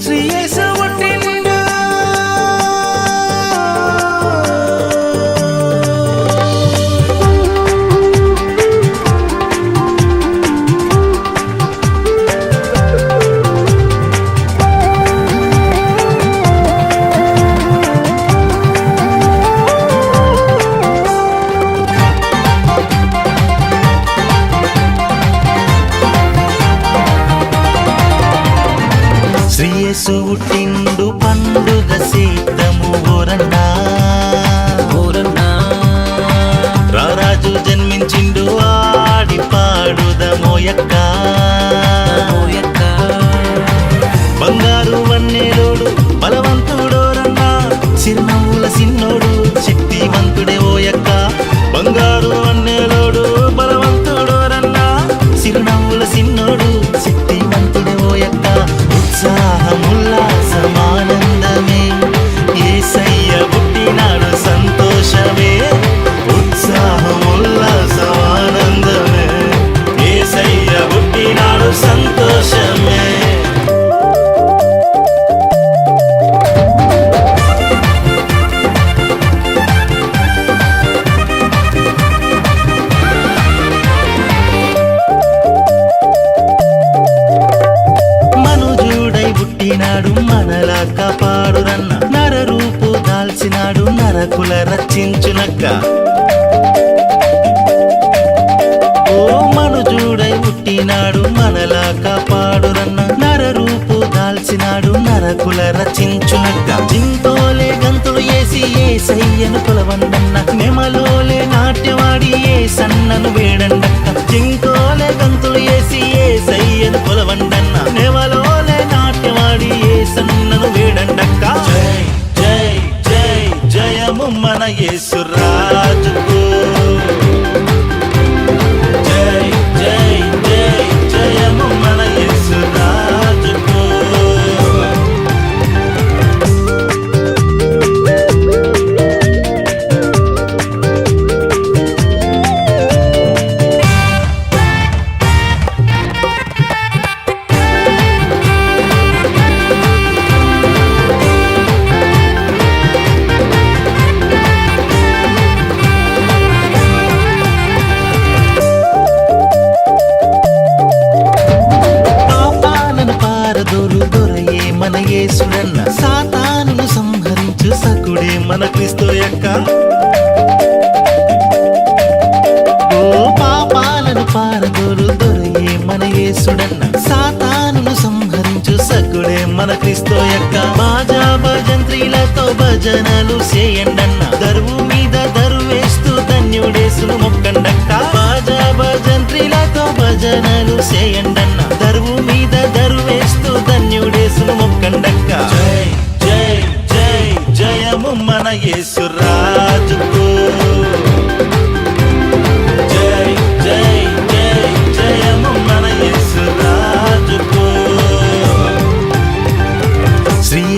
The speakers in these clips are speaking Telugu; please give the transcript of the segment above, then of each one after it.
శ్రీయేసు పుట్టిండు యేసు పుట్టిండు పండుగ. పుట్టినాడు మనలా కాపాడురన్న నర రూపు దాల్చినాడు నరకుల రచించునక్క ఓ మనుజుడై పుట్టినాడు మనలా కాపాడురన్న నర రూపు దాల్చినాడు నరకుల రచించునక్క జింతోలే గంతులు వేసి ఏ సయ్యను కొలవన్నన్న. నెమలోలే నాట్యవాడి ఏ సన్నను వేడండక్క. இயேசு రక్షకుడే మన క్రీస్తు యొక్క? ఓ పాపాలను పారదోరు దొరయే మన యేసుడన్న సాతానును సంహరించు సకుడే మన క్రీస్తు యొక్క. బాజా భజంత్రీలతో భజనలు చేయండి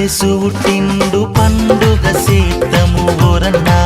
యేసు పుట్టిండు పండుగ సీతము ఓరన్నా.